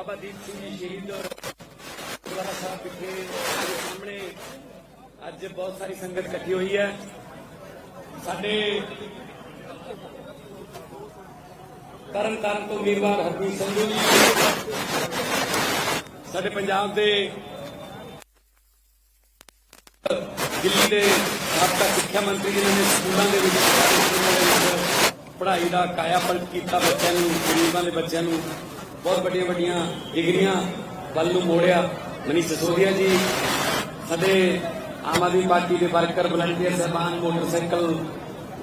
ਬਾਬਾ ਦੀਪ ਸਿੰਘ ਜੀ ਸ਼ਹੀਦ ਗੁਰਦੁਆਰਾ ਸਾਹਿਬ ਵਿਖੇ ਸਾਹਮਣੇ ਅੱਜ ਬਹੁਤ ਸਾਰੀ ਸੰਗਤ ਇਕੱਠੀ ਹੋਈ ਹੈ। ਸਾਡੇ ਤਰਨ ਤਾਰਨ ਤੋਂ ਉਮੀਦਵਾਰ ਹਰਪ੍ਰੀਤ ਸੰਧੂ ਜੀ। ਸਾਡੇ ਪੰਜਾਬ ਦੇ ਦਿੱਲੀ ਦੇ ਸਾਬਕਾ ਸਿੱਖਿਆ ਮੰਤਰੀ ਜੀ ਨੇ ਸਕੂਲਾਂ ਦੇ ਸਕੂਲਾਂ ਦੇ ਵਿੱਚ ਪੜ੍ਹਾਈ ਦਾ ਕਾਇਆ ਪਲਟ ਕੀਤਾ ਬੱਚਿਆਂ ਨੂੰ, ਗਰੀਬਾਂ ਦੇ ਬੱਚਿਆਂ ਨੂੰ। ਬਹੁਤ ਵੱਡੀਆਂ ਵੱਡੀਆਂ ਡਿਗਰੀਆਂ ਵੱਲ ਨੂੰ ਮੋੜਿਆ। ਮਨੀਸ਼ ਸਿਸੋਦੀਆ ਜੀ ਸਾਡੇ ਆਮ ਆਦਮੀ ਪਾਰਟੀ ਦੇ ਵਰਕਰ ਵਲੰਟੀਅਰ ਸਹਿਬਾਨ ਮੋਟਰਸਾਈਕਲ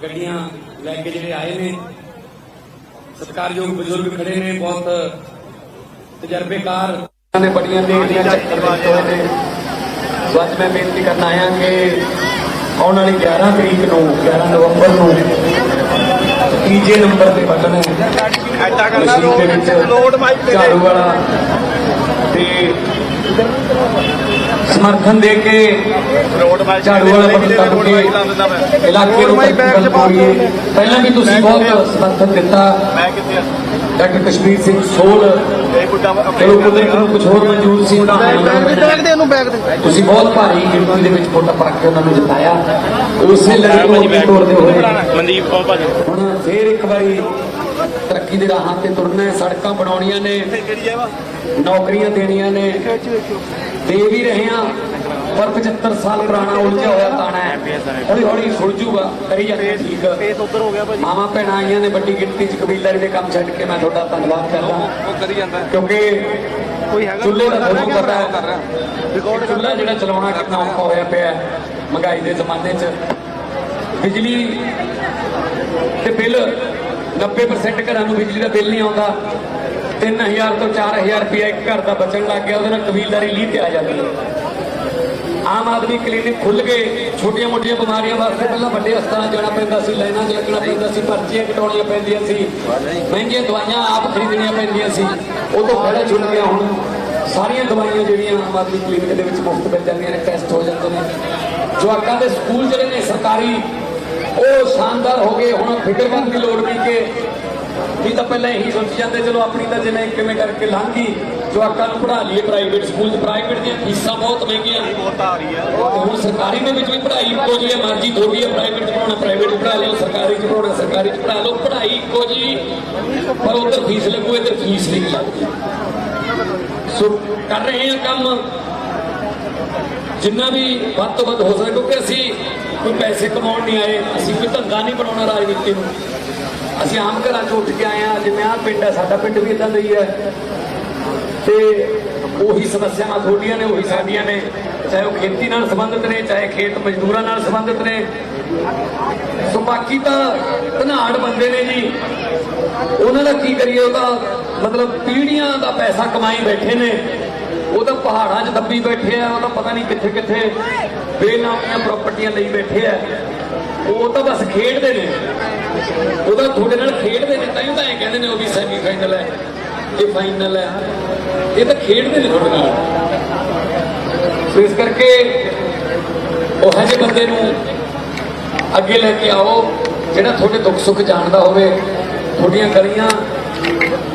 ਗੱਡੀਆਂ ਲੈ ਕੇ ਜਿਹੜੇ ਆਏ ਨੇ। ਸਤਿਕਾਰਯੋਗ ਬਜ਼ੁਰਗ ਖੜੇ ਨੇ, ਬਹੁਤ ਤਜਰਬੇਕਾਰ। ਨੇ ਬੜੀਆਂ ਦੇਰੀਆਂ ਚੱਕਰ ਹੋਏ ਨੇ। ਸੋ ਅੱਜ ਮੈਂ ਬੇਨਤੀ ਕਰਨ ਆਇਆ ਕਿ ਆਉਣ ਵਾਲੀ 11 ਤਰੀਕ ਨੂੰ 11 ਨਵੰਬਰ ਨੂੰ ਤੀਜੇ ਨੰਬਰ ਤੇ ਬਟਨ ਹੈ ਐਡਾ ਕਰਨਾ ਲੋਡ ਮਾਈਕ ਤੇ ਝਾੜੂ ਵਾਲਾ। ਤੇ ਸਮਰਥਨ ਦੇ ਕੇ ਲੋਡ ਮਾਈਕ ਝਾੜੂ ਵਾਲਾ ਬਟਨ ਦੱਬ ਕੇ ਇਲਾਕੇ ਨੂੰ ਪਾਉਣੀ ਪਹਿਲਾਂ ਵੀ ਤੁਸੀਂ ਬਹੁਤ ਸਮਰਥਨ ਦਿੱਤਾ। ਮੈਂ ਕਿੱਥੇ? ਡਾਕਟਰ ਕਸ਼ਮੀਰ ਸਿੰਘ ਸੋਲ ਚਲੋ ਕੁਦਰਤ ਨੂੰ ਕੁਝ ਹੋਰ ਮਨਜ਼ੂਰ ਸੀ ਉਹਨਾਂ ਬੈਗ ਦੇ ਇਹਨੂੰ ਬੈਗ ਦੇ ਤੁਸੀਂ ਬਹੁਤ ਭਾਰੀ ਗਿਣਤੀ ਦੇ ਵਿੱਚ ਵੋਟਾਂ ਪਾ ਕੇ ਉਹਨਾਂ ਨੂੰ ਜਿਤਾਇਆ। ਉਸੇ ਲੜੀ ਨੂੰ ਅੱਗੇ ਤੋਰਦੇ ਹੋਏ। ਮਨਦੀਪ ਉਹ ਭਾਜੀ। ਹੁਣ ਫੇਰ ਇੱਕ ਵਾਰੀ ਤਰੱਕੀ ਦੇ ਰਾਹਾਂ ਤੇ ਤੁਰਨਾ ਹੈ। ਸੜਕਾਂ ਬਣਾਉਣੀਆਂ ਨੇ ਨੌਕਰੀਆਂ ਦੇਣੀਆਂ ਨੇ। ਦੇ ਵੀ ਰਹੇ ਹਾਂ। ਪਰ 75 ਸਾਲ ਪੁਰਾਣਾ ਉਲਝਿਆ ਹੋਇਆ ਤਾਣਾ ਹੈ। ਹੌਲੀ ਹੌਲੀ ਸੁਲਝੂਗਾ ਕਰੀ ਜਾਂਦੇ ਠੀਕ। ਫੇਸ ਉੱਧਰ ਹੋ ਗਿਆ ਭਾਜੀ। ਮਾਵਾਂ ਭੈਣਾਂ ਆਈਆਂ ਨੇ ਵੱਡੀ ਗਿਣਤੀ 'ਚ ਕਬੀਲਦਾਰੀ ਦੇ ਕੰਮ ਛੱਡ ਕੇ ਮੈਂ ਤੁਹਾਡਾ ਧੰਨਵਾਦ ਕਰਦਾ। ਉਹ ਕਰੀ ਜਾਂਦਾ। ਕਿਉਂਕਿ ਕੋਈ ਹੈਗਾ ਚੁੱਲ੍ਹੇ ਦਾ ਤੁਹਾਨੂੰ ਪਤਾ ਹੈ। ਰਿਕਾਰਡ ਚੁੱਲ੍ਹਾ ਜਿਹੜਾ ਚਲਾਉਣਾ ਕਿੰਨਾ ਔਖਾ ਹੋਇਆ ਪਿਆ ਮਹਿੰਗਾਈ ਦੇ ਜ਼ਮਾਨੇ 'ਚ। ਬਿਜਲੀ ਤੇ ਬਿੱਲ 90% ਘਰਾਂ ਨੂੰ ਬਿਜਲੀ ਦਾ ਬਿੱਲ ਨਹੀਂ ਆਉਂਦਾ। 3000 ਤੋਂ 4000 ਰੁਪਏ ਇੱਕ ਘਰ ਦਾ ਬਚਣ ਲੱਗ ਗਿਆ ਉਹਦੇ ਨਾਲ ਕਬੀਲਦਾਰੀ ਲੀਹ ਤੇ ਆ ਜਾਂਦੀ ਹੈ। ਆਮ ਆਦਮੀ ਕਲੀਨਿਕ ਖੁੱਲ ਗਏ, ਛੋਟੀਆਂ ਮੋਟੀਆਂ ਬਿਮਾਰੀਆਂ ਵਾਸਤੇ ਪਹਿਲਾਂ ਵੱਡੇ ਹਸਪਤਾਲਾਂ ਜਾਣਾ ਪੈਂਦਾ ਸੀ, ਲਾਈਨਾਂ 'ਚ ਲੱਗਣਾ ਪੈਂਦਾ ਸੀ, ਪਰਚੀਆਂ ਕਟਾਉਣੀਆਂ ਪੈਂਦੀਆਂ ਸੀ, ਮਹਿੰਗੀਆਂ ਦਵਾਈਆਂ ਆਪ ਖਰੀਦਣੀਆਂ ਪੈਂਦੀਆਂ ਸੀ। ਉਹ ਤੋਂ ਪਹਿਲਾਂ ਛੁੱਟ ਗਿਆ ਹੁਣ। ਸਾਰੀਆਂ ਦਵਾਈਆਂ ਜਿਹੜੀਆਂ ਆਮ ਆਦਮੀ ਕਲੀਨਿਕ ਦੇ ਵਿੱਚ ਮੁਫਤ ਮਿਲ ਜਾਂਦੀਆਂ ਨੇ, ਟੈਸਟ ਹੋ ਜਾਂਦੇ ਨੇ। ਜਵਾਕਾਂ ਦੇ ਸਕੂਲ ਜਿਹੜੇ ਨੇ ਸਰਕਾਰੀ, ਉਹ ਸ਼ਾਨਦਾਰ ਹੋ ਗਏ, ਹੁਣ ਫਿਕਰਮੰਦ ਦੀ ਲੋੜ ਨਹੀਂ ਕਿ, ਨਹੀਂ ਤਾਂ ਪਹਿਲਾਂ ਇਹੀ ਸੋਚੀ ਜਾਂਦੇ, ਚਲੋ ਆਪਣੀ ਤਾਂ ਜਿਵੇਂ ਕਿਵੇਂ ਕਰਕੇ ਲੰਘ ਗਈ। ਜਵਾਕਾਂ ਨੂੰ ਪੜ੍ਹਾ ਲਈਏ ਪ੍ਰਾਈਵੇਟ ਸਕੂਲ 'ਚ। ਪ੍ਰਾਈਵੇਟ ਦੀਆਂ ਫੀਸਾਂ ਬਹੁਤ ਮਹਿੰਗੀਆਂ। ਬਹੁਤ ਆ ਰਹੀ ਆ ਹੁਣ ਸਰਕਾਰੀ ਦੇ ਵਿੱਚ ਵੀ ਪੜ੍ਹਾਈ ਇੱਕੋ ਜਿਹੀ ਹੈ। ਮਰਜ਼ੀ ਥੋੜੀ ਹੈ ਪ੍ਰਾਈਵੇਟ ਚ ਪੜਾਉਣਾ ਪ੍ਰਾਈਵੇਟ ਚ ਪੜ੍ਹਾ ਲਓ ਸਰਕਾਰੀ ਚ ਪੜਾਉਣਾ ਸਰਕਾਰੀ ਚ ਪੜ੍ਹਾ ਲਓ। ਪੜ੍ਹਾਈ ਇੱਕੋ ਜਿਹੀ ਪਰ ਉਧਰ ਫੀਸ ਲੱਗੂ ਇੱਧਰ ਫੀਸ ਨਹੀਂ ਲੱਗਦੀ। ਸੋ ਕਰ ਰਹੇ ਹਾਂ ਕੰਮ। ਜਿੰਨਾ ਵੀ ਵੱਧ ਤੋਂ ਵੱਧ ਹੋ ਸਕੇ ਕਿਉਂਕਿ ਅਸੀਂ ਕੋਈ ਪੈਸੇ ਕਮਾਉਣ ਨਹੀਂ ਆਏ ਅਸੀਂ ਕੋਈ ਧੰਦਾ ਨਹੀਂ ਬਣਾਉਣਾ ਰਾਜਨੀਤੀ ਨੂੰ। ਅਸੀਂ ਆਮ ਘਰਾਂ ਚ ਉੱਠ ਕੇ ਆਏ ਹਾਂ। ਜਿਵੇਂ ਆਹ ਪਿੰਡ ਹੈ ਸਾਡਾ ਪਿੰਡ ਵੀ ਇਦਾਂ ਦਾ ਹੀ ਹੈ। ਤੇ ਉਹੀ ਸਮੱਸਿਆਵਾਂ ਤੁਹਾਡੀਆਂ ਨੇ, ਉਹੀ ਸਾਡੀਆਂ ਨੇ। ਚਾਹੇ ਉਹ ਖੇਤੀ ਨਾਲ ਸੰਬੰਧਿਤ ਨੇ, ਚਾਹੇ ਖੇਤ ਮਜ਼ਦੂਰਾਂ ਨਾਲ ਸੰਬੰਧਿਤ ਨੇ। ਸੋ ਬਾਕੀ ਤਾਂ ਧਨਾੜ ਬੰਦੇ ਨੇ ਜੀ। ਉਹਨਾਂ ਦਾ ਕੀ ਕਰੀਏ, ਉਹ ਤਾਂ ਮਤਲਬ ਪੀੜੀਆਂ ਦਾ ਪੈਸਾ ਕਮਾਈ ਬੈਠੇ ਨੇ। ਉਹ ਤਾਂ ਪਹਾੜਾਂ 'ਚ ਦੱਬੀ ਬੈਠੇ ਆ, ਉਹ ਤਾਂ ਪਤਾ ਨਹੀਂ ਕਿੱਥੇ ਕਿੱਥੇ ਬੇਨਾਮੀਆਂ ਪ੍ਰਾਪਰਟੀਆਂ ਲਈ ਬੈਠੇ ਆ। ਉਹ ਤਾਂ ਬਸ ਖੇਡਦੇ ਨੇ। ਉਹ ਤਾਂ ਤੁਹਾਡੇ ਨਾਲ ਖੇਡਦੇ ਨੇ ਤਾਂ ਹੀ ਤਾਂ ਇਹ ਕਹਿੰਦੇ ਨੇ ਉਹ ਵੀ ਸੈਮੀ ਫਾਈਨਲ ਹੈ। ਇਹ ਫਾਈਨਲ ਹੈ। ਇਹ ਤਾਂ ਖੇਡਦੇ ਨੇ ਤੁਹਾਡੇ ਨਾਲ। ਸੋ ਇਸ ਕਰਕੇ ਉਹ ਜਿਹੇ ਬੰਦੇ ਨੂੰ ਅੱਗੇ ਲੈ ਕੇ ਆਓ, ਜਿਹੜਾ ਤੁਹਾਡੇ ਦੁੱਖ ਸੁੱਖ ਜਾਣਦਾ ਹੋਵੇ। ਤੁਹਾਡੀਆਂ ਗਲੀਆਂ,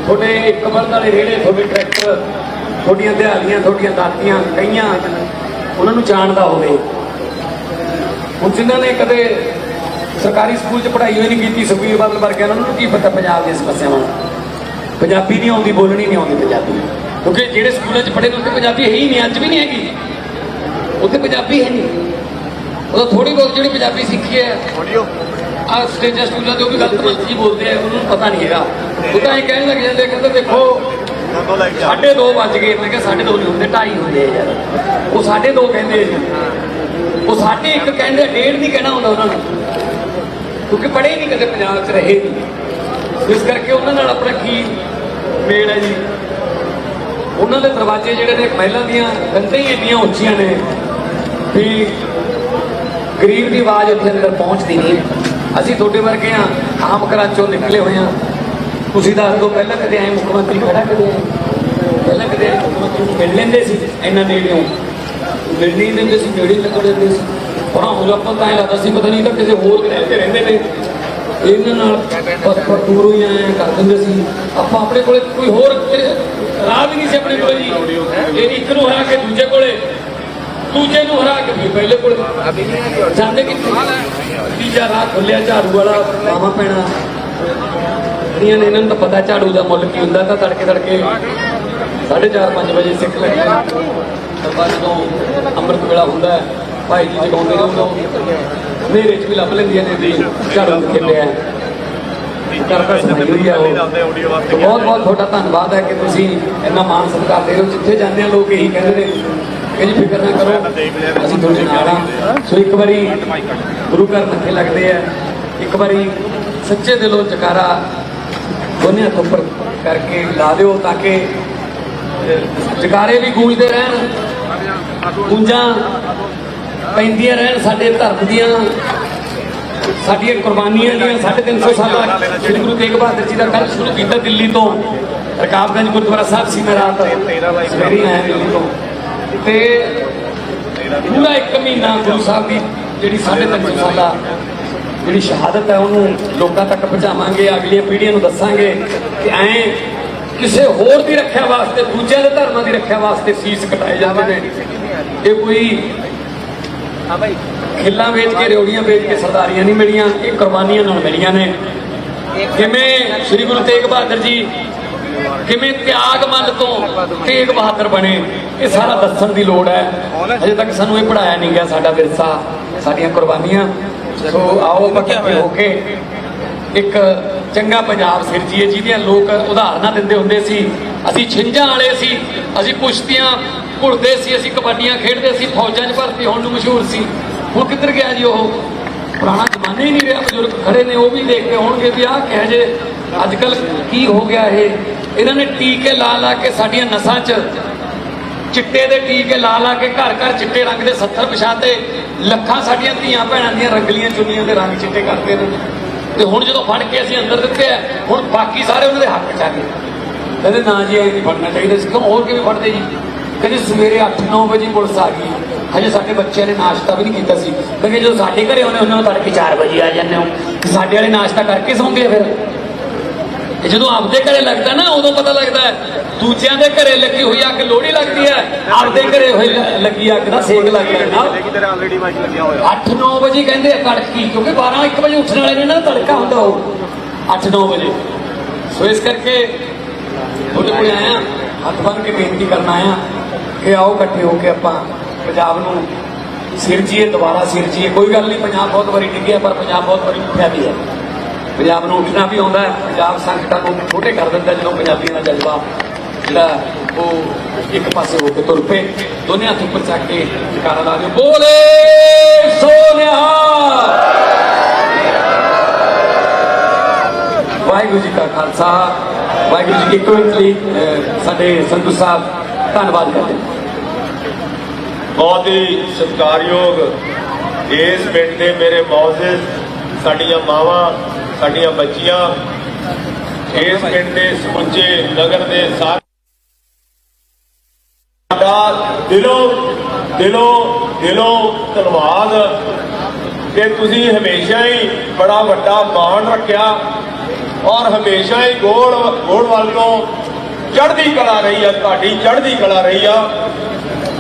ਤੁਹਾਡੇ ਇੱਕ ਬਲਦ ਵਾਲੇ ਰੇੜੇ, ਤੁਹਾਡੇ ਟਰੈਕਟਰ, ਤੁਹਾਡੀਆਂ ਦਿਹਾੜੀਆਂ, ਤੁਹਾਡੀਆਂ ਦਾਤੀਆਂ, ਕਈਆਂ, ਉਹਨਾਂ ਨੂੰ ਜਾਣਦਾ ਹੋਵੇ। ਹੁਣ ਜਿਨ੍ਹਾਂ ਨੇ ਕਦੇ ਸਰਕਾਰੀ ਸਕੂਲ 'ਚ ਪੜ੍ਹਾਈ ਹੋਈ ਨਹੀਂ ਕੀਤੀ ਸੁਖਬੀਰ ਬਾਦਲ ਵਰਗਿਆਂ ਨੂੰ ਉਹਨਾਂ ਨੂੰ ਕੀ ਪਤਾ ਪੰਜਾਬ ਦੀਆਂ ਸਮੱਸਿਆਵਾਂ ਦਾ ਪੰਜਾਬੀ ਨਹੀਂ ਆਉਂਦੀ, ਬੋਲਣੀ ਨਹੀਂ ਆਉਂਦੀ ਪੰਜਾਬੀ। ਕਿਉਂਕਿ ਜਿਹੜੇ ਸਕੂਲਾਂ 'ਚ ਪੜ੍ਹੇ ਨੇ ਉੱਥੇ ਪੰਜਾਬੀ ਹੈ ਹੀ ਨਹੀਂ, ਅੱਜ ਵੀ ਨਹੀਂ ਹੈਗੀ। ਉੱਥੇ ਪੰਜਾਬੀ ਹੈ ਨਹੀਂ। ਉਹ ਥੋੜੀ ਬਹੁਤ ਜਿਹੜੀ ਪੰਜਾਬੀ ਸਿੱਖੀ ਹੈ ਆ ਸਟੇਜਾਂ ਸਕੂਲਾਂ ਤੇ ਉਹ ਵੀ ਗਲਤ ਮਲਤ ਜੀ ਬੋਲਦੇ ਆ, ਉਹਨਾਂ ਨੂੰ ਪਤਾ ਨਹੀਂ ਹੈਗਾ। ਉਹ ਤਾਂ ਇਹ ਕਹਿਣ ਲੱਗ ਜਾਂਦੇ ਕਹਿੰਦੇ ਦੇਖੋ, ਸਾਢੇ ਦੋ ਵੱਜ ਗਏ। ਮੈਂ ਕਿਹਾ ਸਾਢੇ ਦੋ ਨਹੀਂ ਹੁੰਦੇ, ਢਾਈ ਹੁੰਦੇ ਯਾਰ। ਉਹ ਸਾਢੇ ਦੋ ਕਹਿੰਦੇ ਉਹ ਸਾਢੇ ਇੱਕ ਕਹਿੰਦੇ ਡੇਢ ਨਹੀਂ ਕਹਿਣਾ ਹੁੰਦਾ ਉਹਨਾਂ ਨੂੰ। ਕਿਉਂਕਿ ਪੜ੍ਹੇ ਨਹੀਂ ਕਦੇ ਪੰਜਾਬ 'ਚ ਰਹੇ ਨਹੀਂ। ਇਸ ਕਰਕੇ ਉਹਨਾਂ ਨਾਲ ਆਪਣਾ ਕੀ ਮੇਲ ਹੈ ਜੀ। ਉਹਨਾਂ ਦੇ ਦਰਵਾਜ਼ੇ ਜਿਹੜੇ ਨੇ ਮਹਿਲਾਂ ਦੀਆਂ ਕੰਧਾਂ ਹੀ ਇੰਨੀਆਂ ਉੱਚੀਆਂ ਨੇ ਵੀ ਗਰੀਬ ਦੀ ਆਵਾਜ਼ ਉੱਥੇ ਅੰਦਰ ਪਹੁੰਚਦੀ ਨਹੀਂ ਅਸੀਂ ਤੁਹਾਡੇ ਵਰਗੇ ਆ ਆਮ ਘਰਾਂ ਚੋਂ ਨਿਕਲੇ ਹੋਏ ਆ ਤੁਸੀਂ ਦੱਸ ਦਿਓ ਪਹਿਲਾਂ ਕਦੇ ਆਏ ਮੁੱਖ ਮੰਤਰੀ ਖੜਾ ਕਦੇ ਆਏ। ਪਹਿਲਾਂ ਕਦੇ ਆਏ ਮੁੱਖ ਮੰਤਰੀ ਨੂੰ ਮਿਲ ਲੈਂਦੇ ਸੀ ਇੰਨਾ ਨੇੜਿਓਂ। ਮਿਲ ਨਹੀਂ ਦਿੰਦੇ ਸੀ, ਨੇੜੇ ਲੱਗਣ ਦਿੰਦੇ ਸੀ। ਪਰ ਹੁਣ ਆਪਾਂ ਤਾਂ ਐਂ ਲੱਗਦਾ ਸੀ, ਪਤਾ ਨਹੀਂ ਤਾਂ ਕਿਸੇ ਹੋਰ ਗ੍ਰਹਿ ਤੇ ਰਹਿੰਦੇ ਨੇ। ਇਹਨਾਂ ਨਾਲ ਬਸ ਪਰਤੂਰ ਹੀ ਆਏ ਕਰ ਦਿੰਦੇ ਸੀ। ਆਪਾਂ ਆਪਣੇ ਕੋਲੇ ਕੋਈ ਹੋਰ ਰਾਹ ਵੀ ਨਹੀਂ ਸੀ ਆਪਣੇ ਕੋਲੇ ਜੀ। ਇਹ ਇੱਕ ਨੂੰ ਹਰਾ ਕੇ ਦੂਜੇ ਕੋਲੇ, ਦੂਜੇ ਨੂੰ ਹਰਾ ਕੇ ਪਹਿਲੇ ਕੋਲੇ। ਜਾਂਦੇ ਕਿ ਤੀਜਾ ਰਾਹ ਖੁੱਲਿਆ ਝਾੜੂ ਵਾਲਾ, ਮਾਮਾ ਪੈਣਾ ਜਿਹੜੀਆਂ ਨੇ ਇਹਨਾਂ ਨੂੰ ਤਾਂ ਪਤਾ ਝਾੜੂ ਦਾ ਮੁੱਲ ਕੀ ਹੁੰਦਾ, ਤਾਂ ਤੜਕੇ ਤੜਕੇ 4:30 5 ਵਜੇ ਸਿੱਖ ਲੈਂਦੇ ਆ ਤਾਂ ਜਦੋਂ ਅੰਮ੍ਰਿਤ ਵੇਲਾ ਹੁੰਦਾ, ਭਾਈ ਜੀ ਜਗਾਉਂਦੇ ਨੇ ਉਦੋਂ ਹਨੇਰੇ 'ਚ ਵੀ ਲੱਭ ਲੈਂਦੀਆਂ ਨੇ ਵੀ ਝਾੜੂ ਕਿੱਥੇ ਹੈ ਬਹੁਤ ਬਹੁਤ ਤੁਹਾਡਾ ਧੰਨਵਾਦ ਹੈ ਕਿ ਤੁਸੀਂ ਇੰਨਾ ਮਾਣ ਸਤਿਕਾਰ ਦੇ ਰਹੇ ਹੋ। ਜਿੱਥੇ ਜਾਂਦੇ ਲੋਕ ਇਹੀ ਕਹਿੰਦੇ ਨੇ ਕਿ ਜੀ ਫਿਕਰ ਨਾ ਕਰੋ ਅਸੀਂ ਤੁਹਾਡੇ ਨਾਲ ਆ। ਸੋ ਇੱਕ ਵਾਰੀ ਗੁਰੂ ਘਰ ਮੱਥੇ ਲੱਗਦੇ ਆ। ਇੱਕ ਵਾਰੀ ਸੱਚੇ ਦਿਲੋਂ ਜਕਾਰਾ ਦੋਨੇ ਹੱਥ ਉੱਪਰ ਕਰਕੇ ਲਾ ਦਿਓ ਤਾਂ ਕਿ ਅਹ, ਜਕਾਰੇ ਵੀ ਗੂੰਜਦੇ ਰਹਿਣ ਗੂੰਜਾਂ ਪੈਂਦੀਆਂ ਰਹਿਣ ਸਾਡੇ ਧਰਮ ਦੀਆਂ, ਸਾਡੀਆਂ ਕੁਰਬਾਨੀਆਂ ਦੀਆਂ। 350 ਸਾਲਾਂ ਸ੍ਰੀ ਗੁਰੂ ਤੇਗ ਬਹਾਦਰ ਜੀ ਦਾ ਕੱਲ ਸ਼ੁਰੂ ਕੀਤਾ ਦਿੱਲੀ ਤੋਂ। ਰਕਾਬਗੰਜ ਗੁਰਦੁਆਰਾ ਸਾਹਿਬ ਸੀ ਮੈਂ ਰਾਤ। ਸਵੇਰੇ ਆਇਆ ਦਿੱਲੀ ਤੋਂ। ਤੇ ਪੂਰਾ ਇੱਕ ਮਹੀਨਾ ਗੁਰੂ ਸਾਹਿਬ ਦੀ ਜਿਹੜੀ 350 ਸਾਲਾਂ ਜਿਹੜੀ ਸ਼ਹਾਦਤ ਹੈ, ਉਹਨੂੰ ਲੋਕਾਂ ਤੱਕ ਪਹੁੰਚਾਵਾਂਗੇ, ਅਗਲੀਆਂ ਪੀੜ੍ਹੀਆਂ ਨੂੰ ਦੱਸਾਂਗੇ ਕਿ ਐਂ ਕਿਸੇ ਹੋਰ ਦੀ ਰੱਖਿਆ ਵਾਸਤੇ, ਦੂਜਿਆਂ ਦੇ ਧਰਮਾਂ ਦੀ ਰੱਖਿਆ ਵਾਸਤੇ ਸੀਸ ਕਟਾਏ ਜਾਂਦੇ ਨੇ। ਇਹ ਕੋਈ ਖਿੱਲਾਂ ਵੇਚ ਕੇ ਰਿਉੜੀਆਂ ਵੇਚ ਕੇ ਸਰਦਾਰੀਆਂ ਨਹੀਂ ਮਿਲੀਆਂ ਇਹ ਕੁਰਬਾਨੀਆਂ ਨਾਲ ਮਿਲੀਆਂ ਨੇ। ਕਿਵੇਂ ਸ੍ਰੀ ਗੁਰੂ ਤੇਗ ਬਹਾਦਰ ਜੀ ਕਿਵੇਂ ਤਿਆਗ ਮੱਲ ਤੋਂ ਤੇਗ ਬਹਾਦਰ ਬਣੇ ਇਹ ਸਾਰਾ ਦੱਸਣ ਦੀ ਲੋੜ ਹੈ। ਅਜੇ ਤੱਕ ਸਾਨੂੰ ਇਹ ਪੜਾਇਆ ਨਹੀਂ ਗਿਆ ਸਾਡਾ ਵਿਰਸਾ ਸਾਡੀਆਂ ਕੁਰਬਾਨੀਆਂ। ਸੋ ਆਓ ਇਕੱਠੇ ਹੋ ਕੇ ਇੱਕ ਚੰਗਾ ਪੰਜਾਬ ਸਿਰਜੀਏ ਜਿਹਦੀਆਂ ਲੋਕ ਉਦਾਹਰਨਾਂ ਦਿੰਦੇ ਹੁੰਦੇ ਸੀ ਅਸੀਂ ਛਿੰਝਾਂ ਵਾਲੇ ਸੀ ਅਸੀਂ ਕੁਸ਼ਤੀਆਂ ਘੁਲਦੇ ਸੀ, ਅਸੀਂ ਕਬੱਡੀਆਂ ਖੇਡਦੇ ਸੀ, ਫੌਜਾਂ 'ਚ ਭਰਤੀ ਹੋਣ ਨੂੰ ਮਸ਼ਹੂਰ ਸੀ। ਹੁਣ ਕਿੱਧਰ ਗਿਆ ਜੀ ਉਹ? ਪੁਰਾਣਾ ਜ਼ਮਾਨਾ ਹੀ ਨਹੀਂ ਰਿਹਾ, ਬਜ਼ੁਰਗ ਖੜੇ ਨੇ, ਉਹ ਵੀ ਦੇਖਦੇ ਹੋਣਗੇ ਵੀ ਆਹ ਕਹਿ ਜੇ ਅੱਜ ਕੱਲ ਕੀ ਹੋ ਗਿਆ ਇਹ। ਇਹਨਾਂ ਨੇ ਟੀਕੇ ਲਾ ਲਾ ਕੇ ਸਾਡੀਆਂ ਨਸਾਂ 'ਚ ਚਿੱਟੇ ਦੇ ਟੀਕੇ ਲਾ ਲਾ ਕੇ ਘਰ ਘਰ ਚਿੱਟੇ ਰੰਗ ਦੇ 70 ਪਛਾਤੇ ਲੱਖਾਂ ਸਾਡੀਆਂ ਧੀਆਂ ਭੈਣਾਂ ਦੀਆਂ ਰੰਗਲੀਆਂ ਚੁੰਨੀਆਂ ਦੇ ਰੰਗ ਚਿੱਟੇ ਕਰਦੇ ਨੇ। ਤੇ ਹੁਣ ਜਦੋਂ ਫੜ ਕੇ ਅਸੀਂ ਅੰਦਰ ਦਿੱਤੇ ਆ, ਹੁਣ ਬਾਕੀ ਸਾਰੇ ਉਹਨਾਂ ਦੇ ਹੱਕ ਚ ਆ ਗਏ। ਕਹਿੰਦੇ ਨਾ ਜੀ, ਇਹ ਨਹੀਂ ਫੜਨਾ ਚਾਹੀਦਾ ਸੀ। ਕਿਉਂ? ਹੋਰ ਕਿਵੇਂ ਫੜਦੇ ਜੀ? ਕਹਿੰਦੇ ਸਵੇਰੇ 8-9 ਵਜੇ ਪੁਲਿਸ ਆ ਗਈ। ਹਜੇ ਸਾਡੇ ਬੱਚਿਆਂ ਨੇ ਨਾਸ਼ਤਾ ਵੀ ਨਹੀਂ ਕੀਤਾ ਸੀ। ਕਹਿੰਦੇ ਜਦੋਂ ਸਾਡੇ ਘਰੇ ਆਉਂਦੇ ਉਹਨਾਂ ਨੂੰ ਤੜਕੇ 4 ਵਜੇ ਆ ਜਾਂਦੇ ਹੋ। ਸਾਡੇ ਵਾਲੇ ਨਾਸ਼ਤਾ ਕਰਕੇ ਸੌਂਗੇ ਫਿਰ। ਇਹ ਜਦੋਂ ਆਪਦੇ ਘਰੇ ਲੱਗਦਾ ਨਾ ਉਦੋਂ ਪਤਾ ਲੱਗਦਾ ਹੈ ਦੂਜਿਆਂ ਦੇ ਘਰੇ ਲੱਗੀ ਹੋਈ ਅੱਗ ਲੋਹੜੀ ਲੱਗਦੀ ਹੈ। ਆਪਦੇ ਘਰੇ ਹੋਈ ਲੱਗੀ ਅੱਗ ਦਾ ਸੇਕ ਲੱਗਦਾ ਨਾ ਤੇਰਾ ਆਲਰੇਡੀ ਮਾਈਕ ਲੱਗਿਆ ਹੋਇਆ। 8-9 ਵਜੇ ਕਹਿੰਦੇ ਆ ਤੜਕੀ ਕਿਉਂਕਿ 12-1 ਵਜੇ ਉੱਠਣ ਵਾਲੇ ਨੇ ਨਾ ਤੜਕਾ ਹੁੰਦਾ ਉਹ। 8-9 ਵਜੇ। ਸੋ ਇਸ ਕਰਕੇ ਤੁਹਾਡੇ ਕੋਲ ਆਇਆ। ਹੱਥ ਬੰਨ ਕੇ ਬੇਨਤੀ ਕਰਨ ਆਇਆ। ਕਿ ਆਓ, ਇਕੱਠੇ ਹੋ ਕੇ ਆਪਾਂ ਪੰਜਾਬ ਨੂੰ ਸਿਰਜੀਏ, ਦੁਬਾਰਾ ਸਿਰਜੀਏ। ਕੋਈ ਗੱਲ ਨਹੀਂ, ਪੰਜਾਬ ਬਹੁਤ ਵਾਰੀ ਡਿੱਗਿਆ, ਪਰ ਪੰਜਾਬ ਬਹੁਤ ਵਾਰੀ ਉੱਠਿਆ ਵੀ ਹੈ। ਪੰਜਾਬ ਨੂੰ ਉੱਠਣਾ ਵੀ ਆਉਂਦਾ ਪੰਜਾਬ ਸੰਕਟਾਂ ਨੂੰ ਛੋਟੇ ਕਰ ਦਿੰਦਾ ਜਦੋਂ ਪੰਜਾਬੀਆਂ ਦਾ ਜਜ਼ਬਾ ਜਿਹੜਾ ਉਹ ਇੱਕ ਪਾਸੇ ਹੋ ਕੇ ਤੁਰ ਪਏ। ਦੋਨੇ ਹੱਥ ਉੱਪਰ ਚੱਕ ਕੇ ਜਕਾਰਾ ਲਾ ਦਿਓ। ਬੋਲੇ ਸੋਨਿਹਾ ਵਾਹਿਗੁਰੂ ਜੀ ਕਾ ਖਾਲਸਾ, ਵਾਹਿਗੁਰੂ ਜੀ ਕੀ ਕੋਟਲੀ ਸਾਡੇ ਸੰਧੂ ਸਾਹਿਬ, ਧੰਨਵਾਦ ਕਰਦੇ ਬਹੁਤ ਹੀ ਸਤਿਕਾਰਯੋਗ ਇਸ ਪਿੰਡ ਦੇ ਮੇਰੇ ਮੌਜੂਦ ਸਾਡੀਆਂ ਮਾਵਾਂ, ਸਾਡੀਆਂ ਬੱਚੀਆਂ, ਇਸ ਪਿੰਡ ਦੇ ਸਮੁੱਚੇ ਨਗਰ ਦੇ ਸਾਰੇ ਸਾਡਾ ਦਿਲੋਂ ਦਿਲੋਂ ਦਿਲੋਂ ਧੰਨਵਾਦ ਕਿ ਤੁਸੀਂ ਹਮੇਸ਼ਾ ਹੀ ਬੜਾ ਵੱਡਾ ਮਾਣ ਰੱਖਿਆ ਔਰ ਹਮੇਸ਼ਾ ਹੀ ਗੋਲ ਗੋਲ ਵੱਲ ਤੋਂ ਚੜ੍ਹਦੀ ਕਲਾ ਰਹੀ ਆ, ਤੁਹਾਡੀ ਚੜ੍ਹਦੀ ਕਲਾ ਰਹੀ ਆ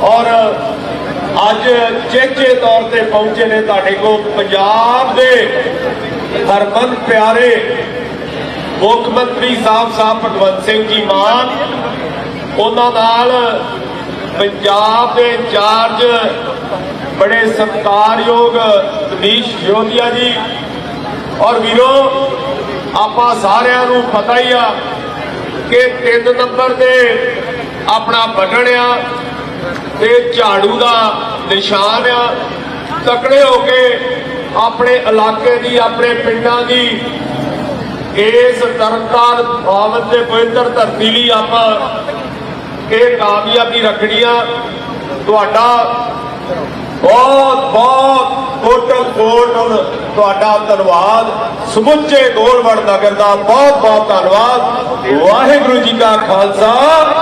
ਔਰ ਅੱਜ ਚੇਚੇ ਤੌਰ ਤੇ ਪਹੁੰਚੇ ਨੇ ਤੁਹਾਡੇ ਕੋਲ ਪੰਜਾਬ ਦੇ ਹਰਮਨ ਪਿਆਰੇ ਮੁੱਖ ਮੰਤਰੀ ਸਾਹਿਬ ਸਾਹਿਬ ਭਗਵੰਤ ਸਿੰਘ ਜੀ ਮਾਨ, ਉਹਨਾਂ ਨਾਲ ਪੰਜਾਬ ਦੇ ਇੰਚਾਰਜ ਬੜੇ ਸਤਿਕਾਰਯੋਗ ਮਨੀਸ਼ ਯੋਧਿਆ ਜੀ। ਔਰ ਵੀਰੋ, ਆਪਾਂ ਸਾਰਿਆਂ ਨੂੰ ਪਤਾ ਹੀ ਆ ਕਿ 3 ਨੰਬਰ ਤੇ ਆਪਣਾ ਬਟਨ ਆ। ਤੇ ਝਾੜੂ ਦਾ ਨਿਸ਼ਾਨ ਆ। ਤਕੜੇ ਹੋ ਕੇ ਆਪਣੇ ਇਲਾਕੇ ਦੀ, ਆਪਣੇ ਪਿੰਡਾਂ ਦੀ, ਇਸ ਤਰਤਾਰ ਪਾਵਨ ਦੇ ਪਵਿੱਤਰ ਧਰਤੀ ਲਈ ਆਪਾਂ ਇਹ ਕਾਮਯਾਬੀ ਰੱਖਣੀ ਆ। ਤੁਹਾਡਾ ਬਹੁਤ ਬਹੁਤ ਕੋਟਲ ਕੋਟਲ ਤੁਹਾਡਾ ਧੰਨਵਾਦ। ਸਮੁੱਚੇ ਗੋਲਵੜ ਨਗਰ ਦਾ ਬਹੁਤ ਬਹੁਤ ਧੰਨਵਾਦ। ਵਾਹਿਗੁਰੂ ਜੀ ਕਾ ਖਾਲਸਾ।